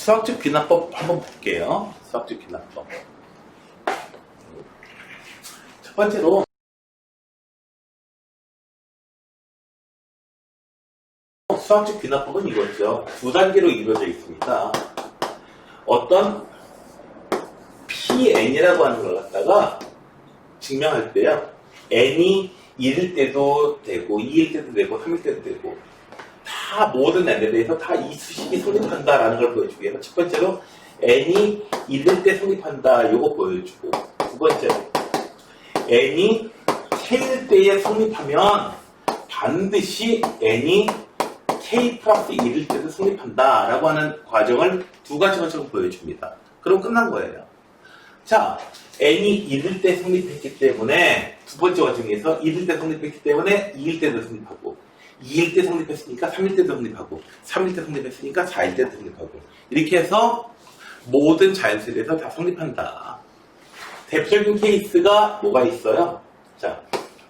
수학적 귀납법 한번 볼게요. 수학적 귀납법. 첫 번째로 수학적 귀납법은 이거죠. 두 단계로 이루어져 있습니다. 어떤 PN이라고 하는 걸 갖다가 증명할 때요. N이 1일 때도 되고, 2일 때도 되고, 3일 때도 되고, 다 모든 N에 대해서 다이 수식이 성립한다라는 걸 보여주기 위해서 첫 번째로 N이 1일 때 성립한다. 요거 보여주고, 두 번째로 N이 K일 때에 성립하면 반드시 N이 K 플러스 1일 때도 성립한다 라고 하는 과정을 두 가지 과정을 보여줍니다. 그럼 끝난 거예요. 자, n이 1일 때 성립했기 때문에 두 번째 과정에서 1일 때 성립했기 때문에 2일 때도 성립하고 2일 때 성립했으니까 3일 때도 성립하고 3일 때 성립했으니까 4일 때도 성립하고 이렇게 해서 모든 자연수에서 다 성립한다. 대표적인 케이스가 뭐가 있어요? 자,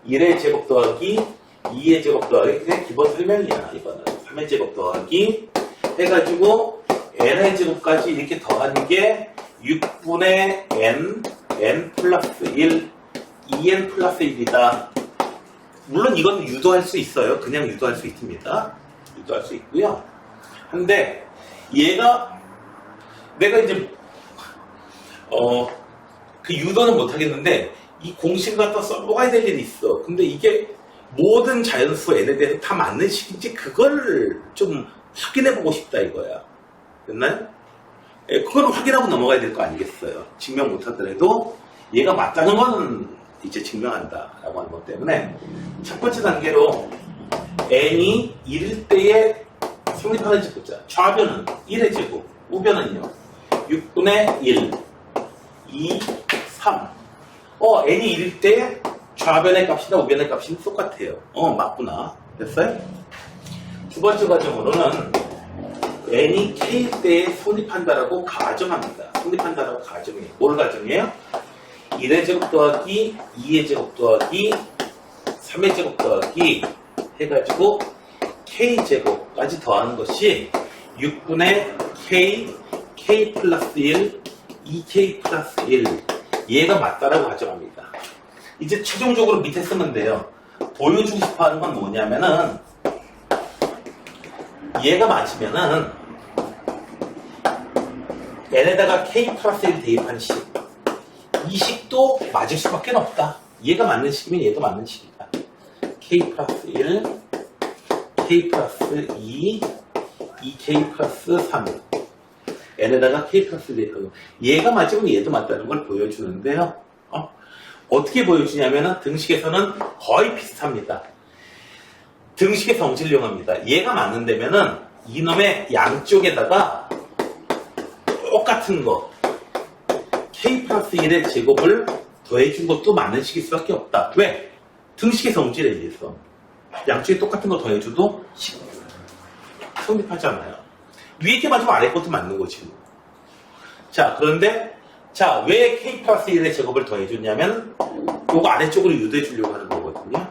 1의 제곱 더하기 2의 제곱 더하기 그냥 기본 설명이야 이거는 3의 제곱 더하기 해가지고 n의 제곱까지 이렇게 더하는 게 6분의 n, n 플러스 1, 2n 플러스 1이다. 물론 이건 유도할 수 있어요. 그냥 유도할 수 있습니다. 유도할 수 있고요. 근데 얘가 내가 이제 어 그 유도는 못 하겠는데 이 공식을 갖다 써먹어야 될 일이 있어. 근데 이게 모든 자연수 n에 대해서 다 맞는 식인지 그걸 좀 확인해 보고 싶다 이거야. 됐나요? 예, 그걸 확인하고 넘어가야 될 거 아니겠어요. 증명 못하더라도 얘가 맞다는 거는 이제 증명한다라고 하는 것 때문에 첫 번째 단계로 n이 1일 때에 성립하는지 보자. 좌변은 1의 제곱, 우변은요 6분의 1, 2, 3. 어, n이 1일 때 좌변의 값이나 우변의 값이 똑같아요. 어, 맞구나. 됐어요? 두 번째 과정으로는 n이 k일 때에 성립한다라고 가정합니다. 성립한다라고 가정해요. 뭘 가정해요? 1의 제곱 더하기 2의 제곱 더하기 3의 제곱 더하기 해가지고 k제곱까지 더하는 것이 6분의 k, k 플러스 1, 2k 플러스 1 얘가 맞다라고 가정합니다. 이제 최종적으로 밑에 쓰면 돼요. 보여주고 싶어 하는 건 뭐냐면은 얘가 맞으면은 n에다가 k 플러스 1 대입한 식. 이 식도 맞을 수밖에 없다. 얘가 맞는 식이면 얘도 맞는 식이다. k 플러스 1, k 플러스 2, 2k 플러스 3. n에다가 k 플러스 1 대입하고 얘가 맞으면 얘도 맞다는 걸 보여주는데요. 어? 어떻게 보여주냐면은 등식에서는 거의 비슷합니다. 등식의 성질을 이용합니다. 얘가 맞는다면은 이놈의 양쪽에다가 똑같은 거 k 플러스 1의 제곱을 더해준 것도 맞는 식일 수밖에 없다. 왜? 등식의 성질에 의해서 양쪽에 똑같은 거 더해줘도 식 성립하지 않아요. 위에 게 맞으면 아래 것도 맞는 거지. 뭐. 자 그런데 자 왜 k 플러스 1의 제곱을 더해줬냐면 요거 아래쪽으로 유도해 주려고 하는 거거든요.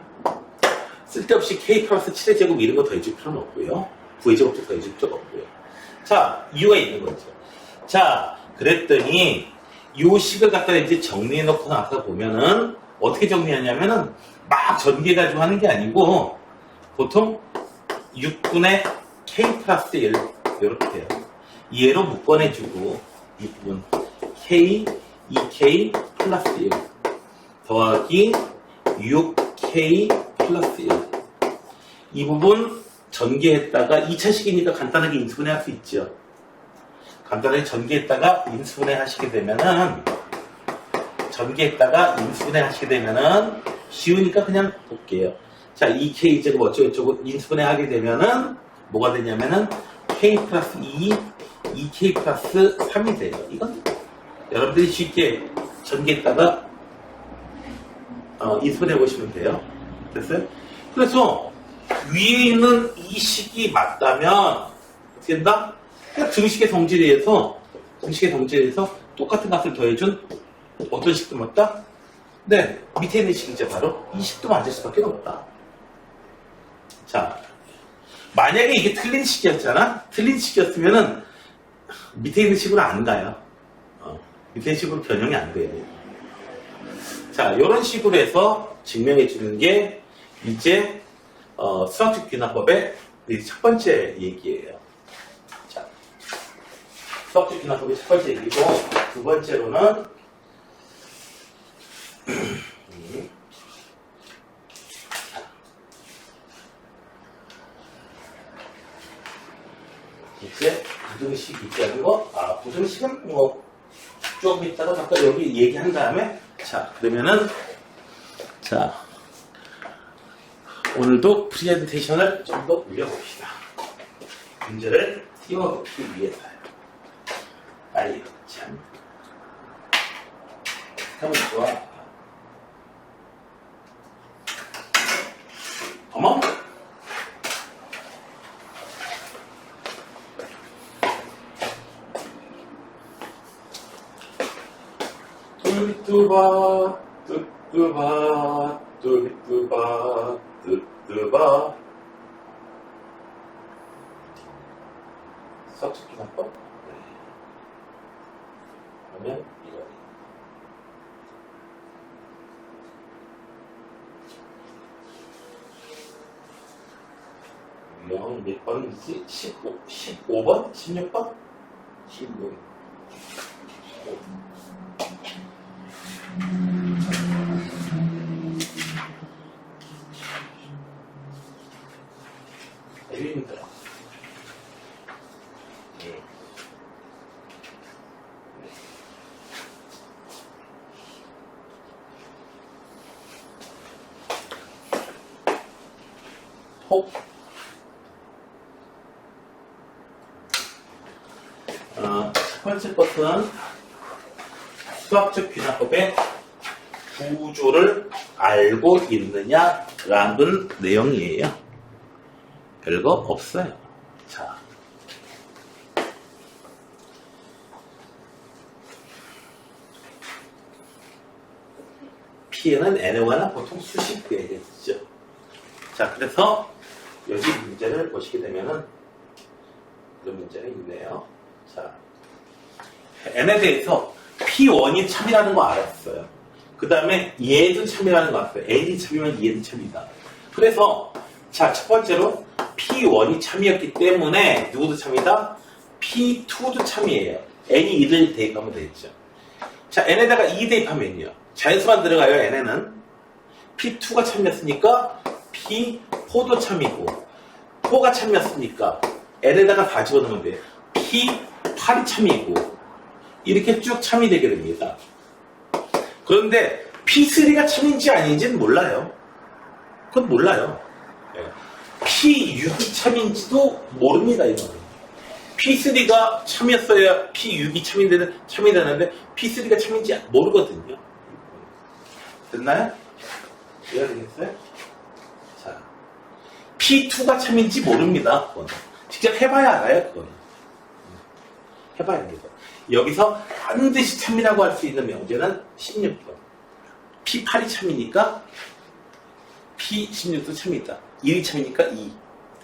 쓸데없이 k 플러스 7의 제곱 이런 거 더해줄 필요는 없고요. 9의 제곱도 더해줄 필요가 없고요. 자 이유가 있는 거죠. 자, 그랬더니 요 식을 갖다 이제 정리해 놓고 나서 보면은 어떻게 정리하냐면은 막 전개 가지고 하는 게 아니고 보통 6분의 k 플러스 1 이렇게 돼요. 얘로 묶어내주고 6분 k 2k 플러스 1 더하기 6k 플러스 1 이 부분 전개했다가 2차식이니까 간단하게 인수분해 할수 있죠. 간단하게 전개했다가 인수분해 하시게 되면은 전개했다가 인수분해 하시게 되면은 쉬우니까 그냥 볼게요. 자, 2k 제곱 어쩌고저쩌고 인수분해 하게 되면은 뭐가 되냐면은 k 플러스 2, 2k 플러스 3이 돼요. 이건 여러분들이 쉽게 전개했다가 어, 인수분해 보시면 돼요. 됐어요? 그래서 위에 있는 이 식이 맞다면 어떻게 된다? 그러니까 등식의 성질에 의해서 등식의 성질에 의해서 똑같은 값을 더해준 어떤 식도 맞다? 네, 밑에 있는 식이죠 바로 이 식도 맞을 수밖에 없다. 자, 만약에 이게 틀린 식이었잖아? 틀린 식이었으면은 밑에 있는 식으로 안 가요. 어, 밑에 식으로 변형이 안 돼요. 자, 이런 식으로 해서 증명해 주는 게 이제 어, 수학적 귀납법의 이첫 번째 얘기예요. 자, 수학적 귀납법의 첫 번째 얘기고 두 번째로는 음, 이제 부등식 있다는 거, 아, 부등식은 뭐, 조금 있다가 잠깐 여기 얘기한 다음에, 자, 그러면은, 자, 오늘도 프레젠테이션을 좀 더 올려봅시다. 문제를 띄워놓기 위해서 하면 이거. 명은 몇 번이지? 15, 15번? 16번? 16. 15. 것은 수학적 귀납법의 구조를 알고 있느냐라는 내용이에요. 별거 없어요. 자. N에 관한 보통 수식 되겠죠. 자, 그래서 여기 문제를 보시게 되면은 이런 문제가 있네요. 자, N에 대해서 P1이 참이라는 거 알았어요. 그 다음에 얘도 참이라는 거 알았어요. N이 참이면 얘도 참이다. 그래서 자, 첫 번째로 P1이 참이었기 때문에 누구도 참이다? P2도 참이에요. N이 2를 대입하면 되겠죠. 자, N에다가 2 대입하면요. 자연수만 들어가요, N에는. P2가 참이었으니까 P4도 참이고 4가 참이었으니까 N에다가 다 집어넣으면 돼요. P8이 참이고 이렇게 쭉 참이 되게 됩니다. 그런데 P3가 참인지 아닌지는 몰라요. 그건 몰라요. 예. P6이 참인지도 모릅니다, 이거는. P3가 참이었어야 P6이 참인되는, 참이 되는데, P3가 참인지 모르거든요. 됐나요? 이해가 되겠어요? 자. P2가 참인지 모릅니다, 그건. 직접 해봐야 알아요, 그건. 해봐야 됩니다. 여기서 반드시 참이라고 할 수 있는 명제는 16번. P8이 참이니까 P16도 참이다. 1이 참이니까 2.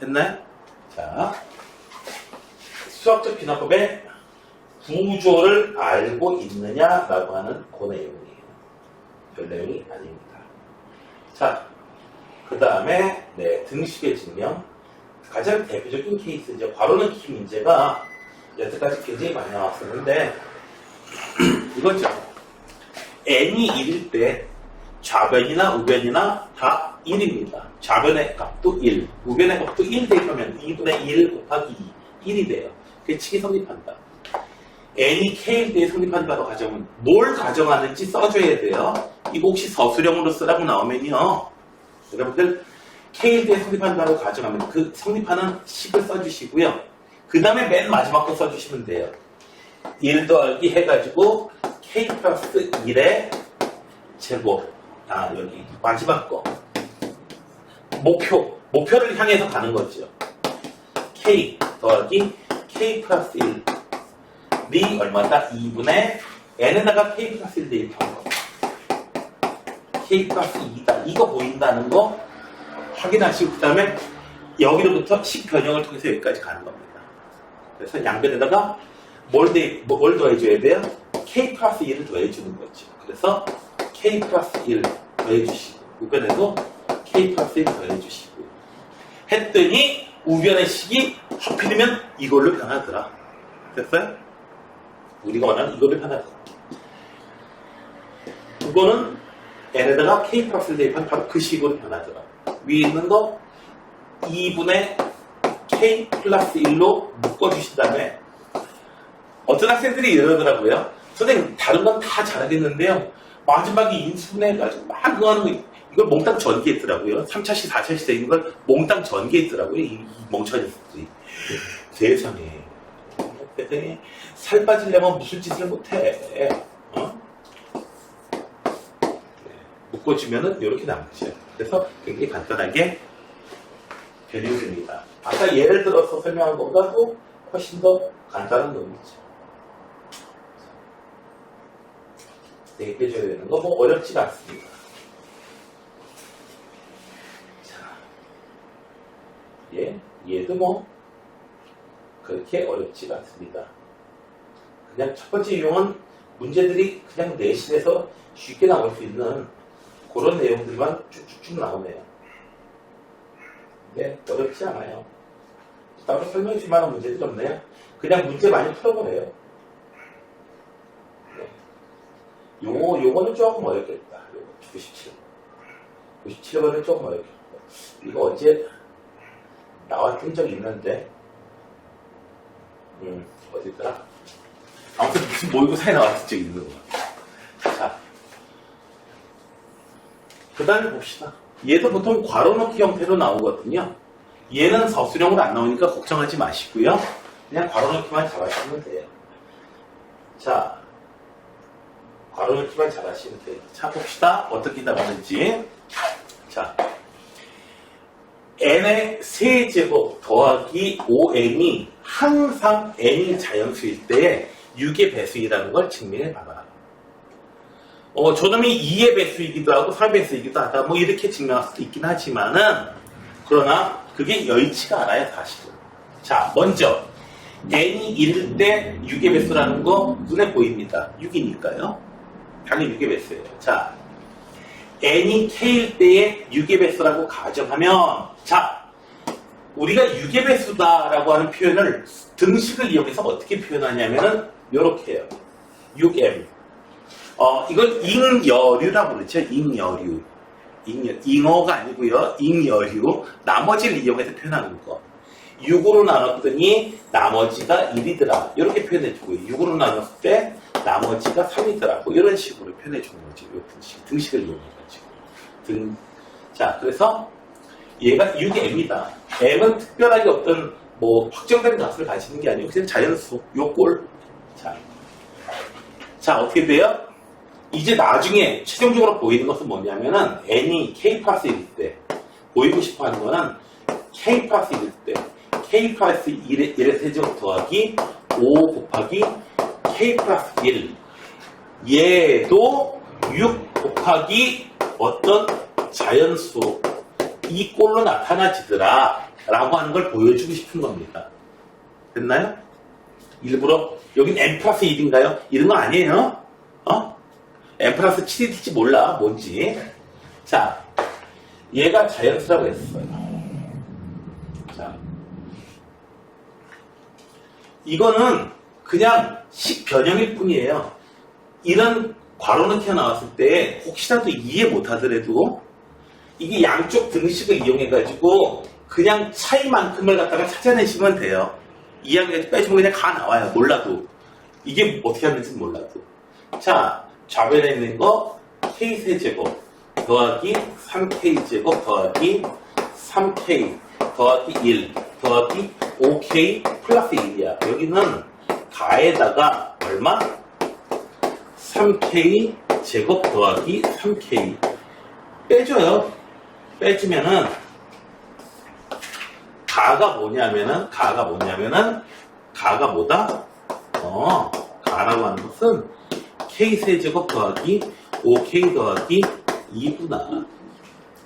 됐나요? 자, 수학적 비나법의 구조를 알고 있느냐라고 하는 그 내용이에요. 별 내용이 아닙니다. 자, 그 다음에 네, 등식의 증명. 가장 대표적인 케이스죠. 괄호 넣기 문제가 여태까지 굉장히 많이 나왔었는데 이거죠. n이 1일 때 좌변이나 우변이나 다 1입니다. 좌변의 값도 1, 우변의 값도 1 대입하면 2분의 1 곱하기 2, 1이 돼요. 그게 칙이 성립한다. n이 k일 때 성립한다고 가정은 뭘 가정하는지 써줘야 돼요. 이거 혹시 서술형으로 쓰라고 나오면요. 여러분들 k일 때 성립한다고 가정하면 그 성립하는 식을 써주시고요. 그 다음에 맨 마지막 거 써주시면 돼요. 1 더하기 해가지고 k 플러스 1의 제곱. 아, 여기 마지막 거. 목표. 목표를 향해서 가는 거죠. k 더하기 k 플러스 1. 이 얼마다? 2분의 n에다가 k 플러스 1 대입한 거. k 플러스 2다. 이거 보인다는 거 확인하시고 그 다음에 여기로부터 식 변형을 통해서 여기까지 가는 겁니다. 그래서 양변에다가 뭘, 대, 뭐- 뭘 더해줘야 돼요? k 플러스 1을 더해주는 거죠. 그래서 k 플러스 1 더해주시고 우변에도 k 플러스 1 더해주시고 했더니 우변의 식이 하필이면 이걸로 변하더라. 됐어요? 우리가 원하는 이걸로 변하더라. 그거는 n에다가 k 플러스 1 대입하면 바로 그 식으로 변하더라. 위에 있는 거 2분의 k 플러스 1로 묶어주신 다음에 어떤 학생들이 이러더라고요. 선생님 다른 건 다 잘하겠는데요. 마지막에 인수분해해가지고 막 그거 하는 거 이걸 몽땅 전개했더라고요. 3차시 4차시 되는 걸 몽땅 전개했더라고요. 이, 이 멍청이들이. 세상에. 세상에 살 빠지려면 무슨 짓을 못해. 어? 네. 묶어주면은 이렇게 남죠. 그래서 굉장히 간단하게 변해줍니다. 아까 예를 들어서 설명한 것보다도 훨씬 더 간단한 놈이죠. 대입해줘야 되는 거 뭐 어렵지가 않습니다. 자, 예, 얘도 뭐 그렇게 어렵지가 않습니다. 그냥 첫 번째 유형은 문제들이 그냥 내신에서 쉽게 나올 수 있는 그런 내용들만 쭉쭉쭉 나오네요. 네, 어렵지 않아요. 따로 설명해 줄 만한 문제들이 없네요. 그냥 문제 많이 풀어보래요. 네. 요거, 요거는 조금 어렵겠다. 요거 97. 97번은 조금 어렵겠다. 이거 어제 나왔던 적 있는데, 음, 어디더라? 아무튼 무슨 모의고사에 나왔던 적이 있는 거야. 자. 그 다음에 봅시다. 얘도 보통 괄호 넣기 형태로 나오거든요. 얘는 서술형으로 안 나오니까 걱정하지 마시고요. 그냥 괄호 넣기만 잘하시면 돼요. 자, 괄호 넣기만 잘하시면 돼요. 자, 봅시다. 어떻게 나가는지. 자, n의 세제곱 더하기 5n이 항상 n이 자연수일 때 6의 배수이라는 걸 증명해 봐라. 어, 저놈이 2의 배수이기도 하고 3의 배수이기도 하다. 뭐 이렇게 증명할 수도 있긴 하지만은 그러나 그게 여의치가 않아요, 사실은. 자, 먼저 n이 1일 때 6의 배수라는 거 눈에 보입니다. 6이니까요. 당연히 6의 배수예요. 자, n이 k일 때의 6의 배수라고 가정하면 자, 우리가 6의 배수다라고 하는 표현을 등식을 이용해서 어떻게 표현하냐면은 이렇게 해요. 6m. 어, 이걸 잉여류라고 그러죠. 잉여류. 잉여, 잉어 가 아니고요. 잉여류. 나머지를 이용해서 표현하는 거. 6으로 나눴더니 나머지가 1이더라. 이렇게 표현해주고요. 6으로 나눴을 때 나머지가 3이더라. 뭐 이런 식으로 표현해주는 거죠. 이 등식, 등식을 이용해가지고. 등, 자, 그래서 얘가 6m입니다. m은 특별하게 어떤 뭐 확정된 값을 가지는 게 아니고 그냥 자연수. 요 꼴. 자, 자 어떻게 돼요? 이제 나중에 최종적으로 보이는 것은 뭐냐면은 n이 k 플러스 1일 때 보이고 싶어 하는 거는 k 플러스 1일 때 k 플러스 1의, 1의 세제곱 더하기 5 곱하기 k 플러스 1 얘도 6 곱하기 어떤 자연수 이 꼴로 나타나지더라 라고 하는 걸 보여주고 싶은 겁니다. 됐나요? 일부러 여긴 n 플러스 1인가요? 이런 거 아니에요? 어? N 플러스 7일지 몰라 뭔지. 자 얘가 자연수라고 했어요. 자 이거는 그냥 식 변형일 뿐이에요. 이런 괄호는 튀어나왔을 때 혹시라도 이해 못하더라도 이게 양쪽 등식을 이용해 가지고 그냥 차이만큼을 갖다가 찾아내시면 돼요. 2학년 빼주면 그냥 가 나와요. 몰라도. 이게 어떻게 하는지 몰라도. 자 좌변에 있는 거 k세제곱 더하기 3k제곱 더하기 3k 더하기 1 더하기 5k 플러스 1이야. 여기는 가에다가 얼마? 3k 제곱 더하기 3k 빼줘요. 빼주면은 가가 뭐냐면은 가가 뭐냐면은 가가 뭐다? 어 가라고 하는 것은 K세제곱 더하기 5K 더하기 2구나.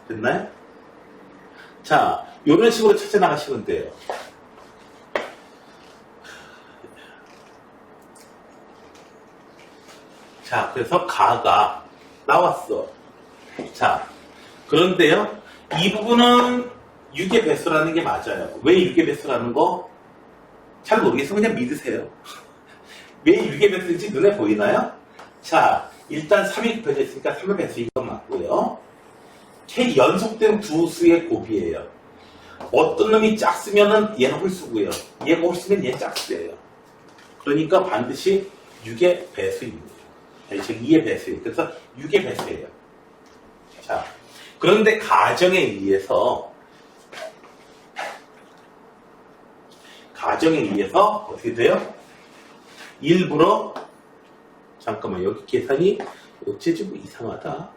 됐나요? 자, 이런 식으로 찾아 나가시면 돼요. 자, 그래서 가가 나왔어. 자, 그런데요, 이 부분은 6의 배수라는 게 맞아요. 왜 6의 배수라는 거? 잘 모르겠어. 그냥 믿으세요. 왜 6의 배수인지 눈에 보이나요? 자, 일단 3이 곱해져 있으니까 3의 배수 이건 맞고요. K 연속된 두 수의 곱이에요. 어떤 놈이 짝수면은 얘는 홀수고요. 얘가 홀수면 얘는 짝수예요. 그러니까 반드시 6의 배수입니다. 아니, 즉 2의 배수예요. 그래서 6의 배수예요. 자, 그런데 가정에 의해서 가정에 의해서 어떻게 돼요? 일부러 잠깐만 여기 계산이 어째지 뭐 이상하다.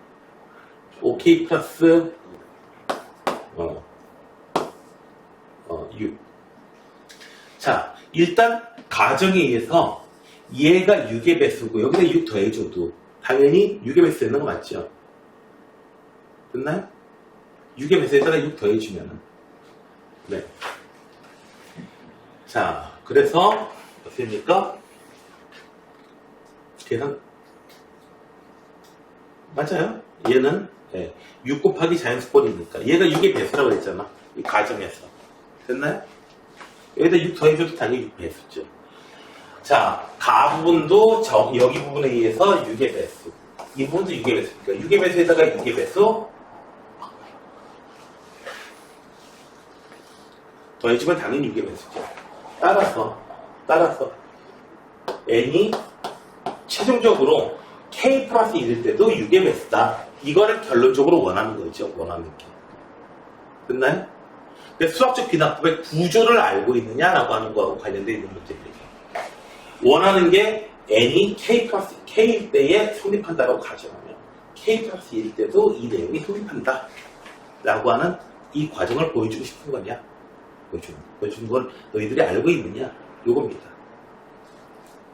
OK 플러스 어, 어, 6. 자, 일단 가정에 의해서 얘가 6의 배수고 여기다 6 더해줘도 당연히 6의 배수 되는 거 맞죠? 됐나요? 6의 배수에다가 6 더해주면은 네. 자, 그래서 어떻게 됩니까? 계산 맞아요. 얘는 예, 6 곱하기 자연수꼴이니까 얘가 6의 배수라고 했잖아. 이 가정에서 됐나요? 여기다 6 더해줘도 당연히 6 배수죠. 자, 가 부분도 저, 여기 부분에 의해서 6의 배수. 이 부분도 6의 배수니까 6의 배수에다가 6의 배수 더해주면 당연히 6의 배수죠. 따라서 따라서 n이 최종적으로 k 플러스 1일 때도 6의 배수다. 이거를 결론적으로 원하는 거죠. 원하는 게. 됐나요? 그래서 수학적 비납법의 구조를 알고 있느냐라고 하는 거하고 관련되어 있는 문제들이에요. 원하는 게 n이 k 플러스 k일 때에 성립한다라고 가정하면 k 플러스 1일 때도 이 내용이 성립한다. 라고 하는 이 과정을 보여주고 싶은 거냐? 보여주는, 보여주는 걸 너희들이 알고 있느냐? 요겁니다.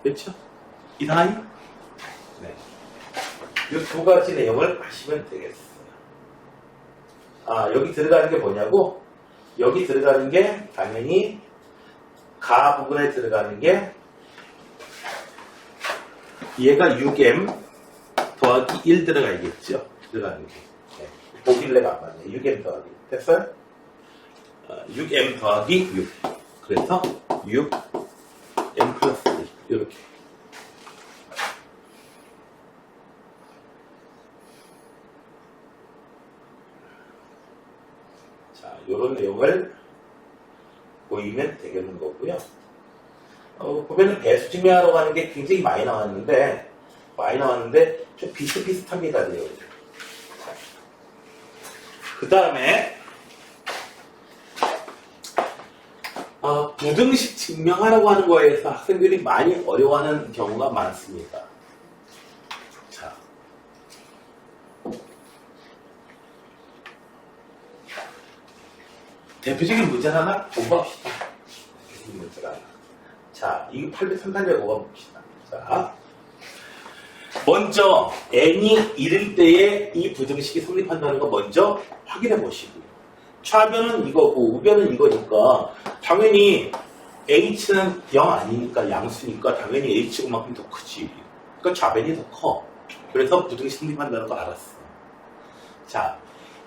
그렇죠? 이상하니? 네. 이 두 가지 내용을 하시면 되겠어요. 아, 여기 들어가는 게 뭐냐고? 여기 들어가는 게 당연히 가 부분에 들어가는 게 얘가 6m 더하기 1 들어가야겠죠? 들어가는 게. 네. 보길래가 안 맞네. 6m 더하기. 됐어요? 어, 6m 더하기 6. 그래서 6 m 플러스 1. 이렇게. 자, 요런 내용을 보이면 되겠는 거고요. 어, 보면은 배수 증명하러 가는 게 굉장히 많이 나왔는데, 많이 나왔는데, 좀 비슷비슷합니다, 내용이. 그 다음에, 어, 부등식 증명하라고 하는 거에서 학생들이 많이 어려워하는 경우가 많습니다. 자. 대표적인 문제 하나 공부합시다. 대표적인 문제가 하나. 자, 이거 803단계 공부합시다. 자. 먼저, n이 1일 때에 이 부등식이 성립한다는 거 먼저 확인해 보시고요. 좌변은 이거고, 우변은 이거니까, 당연히 h는 0 아니니까 양수니까 당연히 h만큼 더 크지. 그러니까 좌변이 더 커. 그래서 부등식 성립한다는 거 알았어. 자,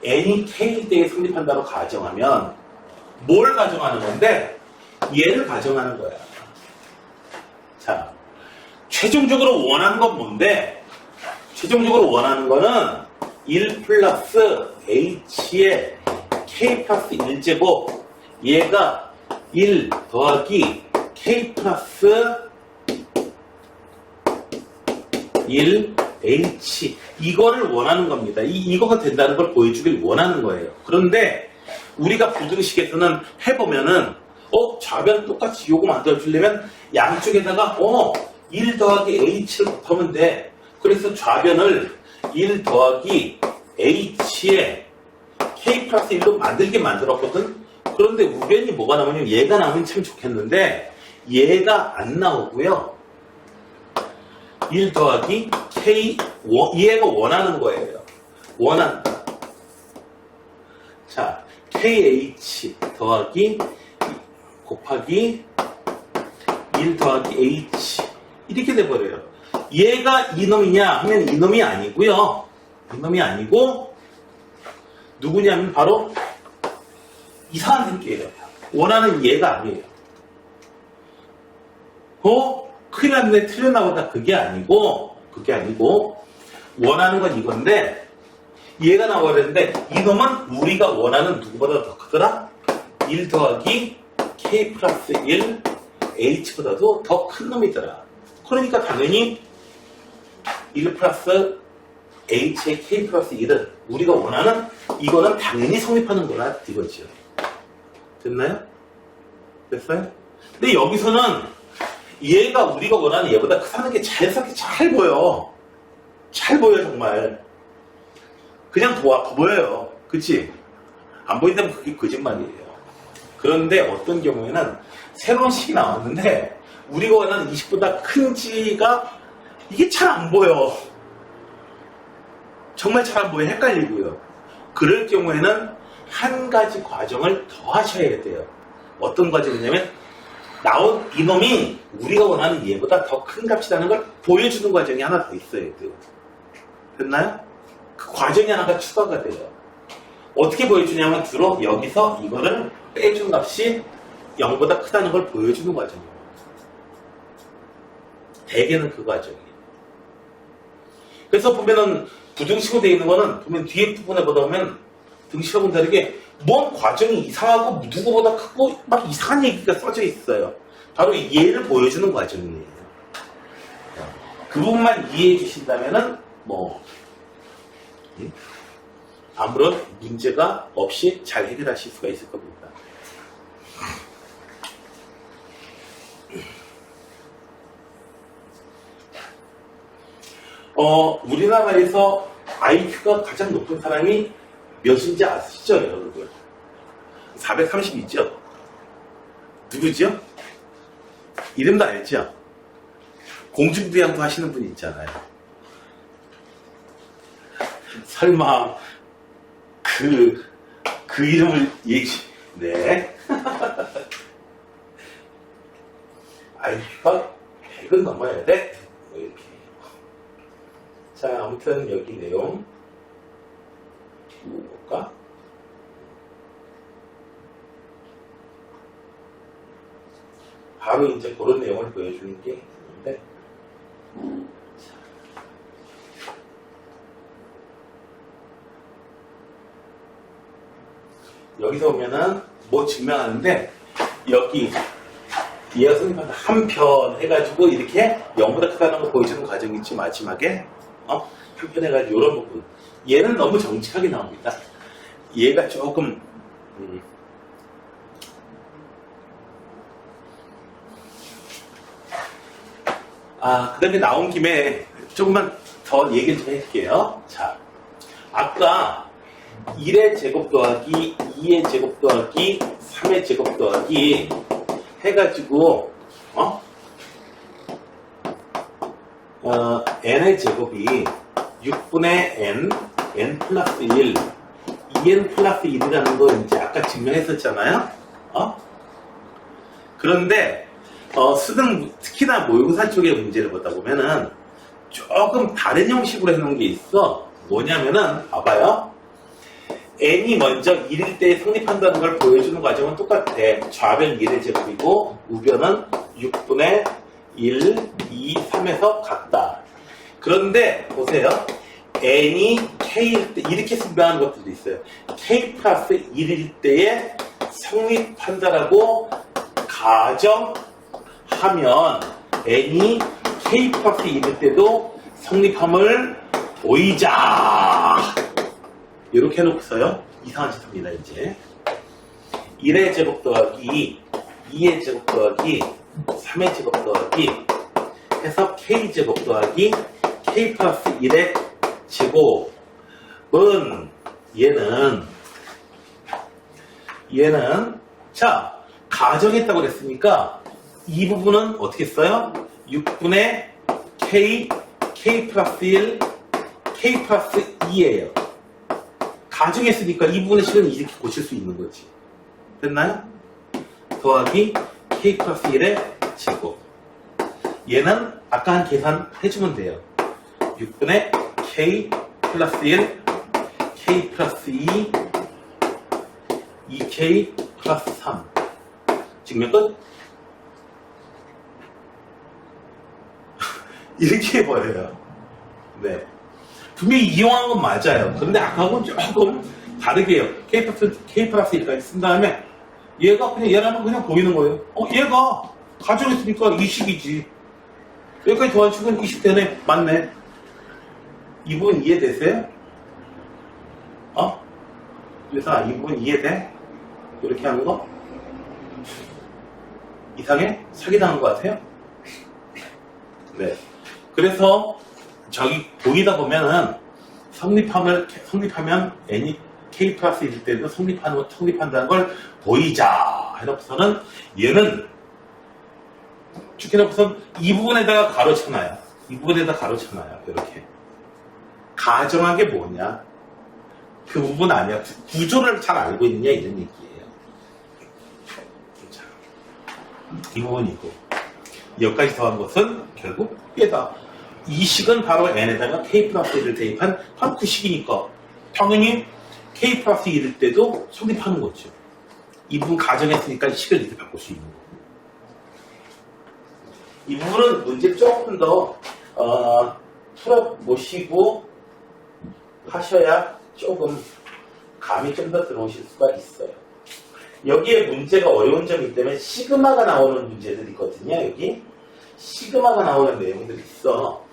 n이 k일 때에 성립한다고 가정하면 뭘 가정하는 건데 얘를 가정하는 거야. 자, 최종적으로 원하는 건 뭔데? 최종적으로 원하는 거는 1 플러스 h의 k 플러스 1제곱 얘가 1 더하기 k 플러스 1 h 이거를 원하는 겁니다. 이, 이거가 된다는 걸 보여주길 원하는 거예요. 그런데 우리가 부등식에서는 해보면은 어 좌변 똑같이 요거 만들어주려면 양쪽에다가 어1 더하기 h를 곱하면 돼. 그래서 좌변을 1 더하기 h에 k 플러스 1로 만들게 만들었거든. 그런데 우변이 뭐가 나오냐면 얘가 나오면 참 좋겠는데 얘가 안 나오고요. 1 더하기 k 원- 얘가 원하는 거예요. 원한다. 자, kh 더하기 곱하기 1 더하기 h 이렇게 돼버려요. 얘가 이놈이냐 하면 이놈이 아니고요. 이놈이 아니고 누구냐면 바로 이상한 새끼예요. 원하는 얘가 아니에요. 어? 큰일 났네. 틀렸나보다. 그게 아니고, 그게 아니고, 원하는 건 이건데, 얘가 나와야 되는데, 이놈은 우리가 원하는 누구보다 더 크더라? 1 더하기 k 플러스 1 h보다도 더 큰 놈이더라. 그러니까 당연히 1 플러스 h의 k 플러스 1은 우리가 원하는 이거는 당연히 성립하는 거라 이거지요. 됐나요? 됐어요? 근데 여기서는 얘가 우리가 원하는 얘보다 크다는 게 자연스럽게 잘 보여. 잘 보여 정말. 그냥 더, 더 보여요. 그치? 안 보인다면 그게 거짓말이에요. 그런데 어떤 경우에는 새로운 식이 나왔는데 우리가 원하는 20보다 큰 지가 이게 잘 안 보여. 정말 잘 안 보여. 헷갈리고요. 그럴 경우에는 한 가지 과정을 더 하셔야 돼요. 어떤 과정이냐면 나온 이놈이 우리가 원하는 얘보다 더 큰 값이라는 걸 보여주는 과정이 하나 더 있어야 돼요. 됐나요? 그 과정이 하나가 추가가 돼요. 어떻게 보여주냐면 주로 여기서 이거를 빼준 값이 0보다 크다는 걸 보여주는 과정이에요. 대개는 그 과정이에요. 그래서 보면은 부등식으로 되어 있는 거는 보면 뒤에 부분에 보다 보면 등식하고는 다르게 뭔 과정이 이상하고 누구보다 크고 막 이상한 얘기가 써져 있어요. 바로 얘를 보여주는 과정이에요. 그 부분만 이해해 주신다면은 뭐 음? 아무런 문제가 없이 잘 해결하실 수가 있을 겁니다. 어, 우리나라에서 IQ가 가장 높은 사람이 몇인지 아시죠, 여러분? 430이죠? 누구죠? 이름도 알죠? 공중부양도 하시는 분 있잖아요. 설마, 그, 그 이름을 얘기, 네. IQ가 100은 넘어야 돼? 뭐 이렇게. 자, 아무튼 여기 내용 볼까? 바로 이제 그런 내용을 보여주는 게 있는데 여기서 보면은 뭐 증명하는데 여기 얘가 선생님한테 한 편 해가지고 이렇게 0보다 크다는 걸 보여주는 과정이 있지 마지막에 어? 한편 해가지고 이런 부분 얘는 너무 정직하게 나옵니다 얘가 조금 음, 아, 그 다음에 나온 김에 조금만 더 얘기를 좀 해줄게요. 자, 아까 1의 제곱 더하기 2의 제곱 더하기 3의 제곱 더하기 해가지고, 어? 어, n의 제곱이 6분의 n, n 플러스 1, 2n 플러스 1이라는 거 이제 아까 증명했었잖아요? 어? 그런데 어, 수능 특히나 모의고사 쪽의 문제를 보다 보면은 조금 다른 형식으로 해놓은 게 있어. 뭐냐면은 봐봐요. N이 먼저 1일 때 성립한다는 걸 보여주는 과정은 똑같아. 좌변 1의 제곱이고 우변은 6분의 1, 2, 3에서 같다. 그런데 보세요. n이 k일 때 이렇게 설명하는 것들도 있어요. k 플러스 1일 때에 성립한다라고 가정 하면 n이 k 플러스 1일 때도 성립함을 보이자 이렇게 해놓고서요 이상한 짓 합니다 이제 1의 제곱 더하기 2의 제곱 더하기 3의 제곱 더하기 해서 k 제곱 더하기 k 플러스 1의 제곱은 얘는 얘는 자 가정했다고 그랬으니까 이 부분은 어떻게 써요? 6분의 k, k 플러스 1, k 플러스 2예요. 가정했으니까 이 부분의 식은 이렇게 고칠 수 있는 거지. 됐나요? 더하기 k 플러스 1의 제곱. 얘는 아까 한 계산 해주면 돼요. 6분의 k 플러스 1, k 플러스 2, 2k 플러스 3. 증명 끝? 이렇게 해버려요. 네. 분명히 이용한 건 맞아요. 그런데 아까하고는 조금 다르게 해요. K 플러스, K 플러스 1까지 쓴 다음에 얘가 그냥 얘라는 그냥 보이는 거예요. 어, 얘가 가정했으니까 20이지. 여기까지 더하축은 20 되네. 맞네. 이 부분 이해되세요? 어? 그래서 이 부분 이해돼? 이렇게 하는 거? 이상해? 사기당한 것 같아요? 네. 그래서 저기 보이다 보면은 성립함을 성립하면 n이 k 플러스 일 때도 성립하는 성립한다는 걸 보이자 해놓고서는 얘는 쭉 해놓고선 이 부분에다가 가로 쳐놔요. 이 부분에다 가로 쳐놔요. 이렇게 가정한 게 뭐냐? 그 부분 아니야. 구- 구조를 잘 알고 있느냐 이런 얘기예요. 자, 이 부분이고 여기까지 더한 것은 결국 얘다. 이 식은 바로 n에다가 k 플러스 1을 대입한 한쿠식이니까 당연히 k 플러스 1일 때도 성립하는 거죠. 이 부분 가정했으니까 이 식을 이렇게 바꿀 수 있는 거고. 이 부분은 문제 조금 더 어, 풀어보시고 하셔야 조금 감이 좀 더 들어오실 수가 있어요. 여기에 문제가 어려운 점이 때문에 시그마가 나오는 문제들이 있거든요. 여기 시그마가 나오는 내용들이 있어.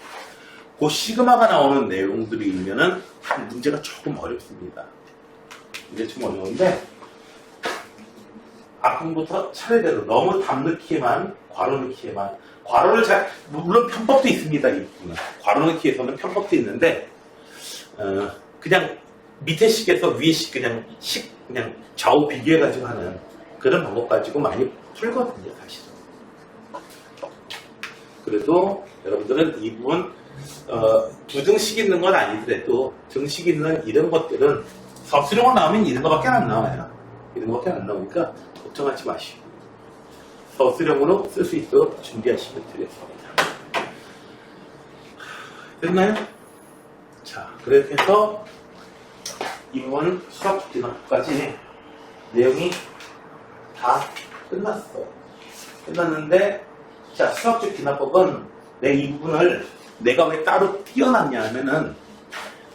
그 시그마가 나오는 내용들이면은 문제가 조금 어렵습니다. 이게 좀 어려운데 아까부터 차례대로 너무 답 넣기에만 괄호 넣기에만 괄호를 잘 물론 편법도 있습니다. 이 부분은 괄호 넣기에서는 편법도 있는데 어, 그냥 밑에 식에서 위에 식 그냥 식 그냥 좌우 비교해 가지고 하는 그런 방법 가지고 많이 풀거든요, 사실은. 그래도 여러분들은 이 부분 어, 부등식 있는 건 아니더라도 등식 있는 이런 것들은 서술형으로 나오면 이런 거밖에 안 나와요. 이런 거밖에 안 나오니까 걱정하지 마시고 서술형으로 쓸 수 있도록 준비하시면 되겠습니다. 됐나요? 자, 그렇게 해서 이 부분 수학 기능까지 내용이 다 끝났어. 끝났는데, 자, 수학적 기납법은 내 이 부분을 내가 왜 따로 띄어놨냐 하면은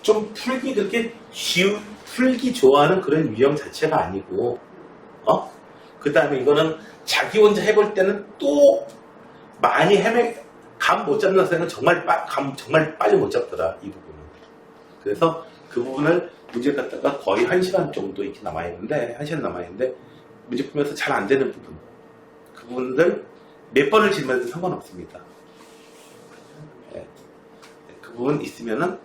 좀 풀기 그렇게 쉬우, 풀기 좋아하는 그런 유형 자체가 아니고, 어? 그 다음에 이거는 자기 혼자 해볼 때는 또 많이 헤매, 감 못 잡는 학생은 정말, 빠, 감 정말 빨리 못 잡더라, 이 부분은. 그래서 그 부분을 문제 갖다가 거의 한 시간 정도 이렇게 남아 있는데, 한 시간 남아 있는데, 문제 풀면서 잘 안 되는 부분. 그 부분들 몇 번을 질문해도 상관없습니다. 부분 있으면은,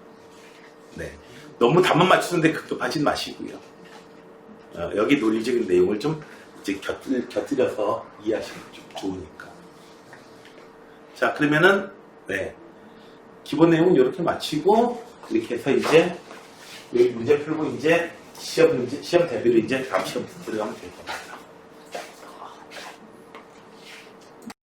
네. 너무 답만 맞추는데 급급하진 마시고요. 어, 여기 논리적인 내용을 좀 이제 곁들, 곁들여서 이해하시면 좀 좋으니까. 자, 그러면은, 네. 기본 내용은 이렇게 마치고, 이렇게 해서 이제, 여기 문제 풀고 이제 시험 시험 대비로 이제 다음 시험 들어가면 될 겁니다.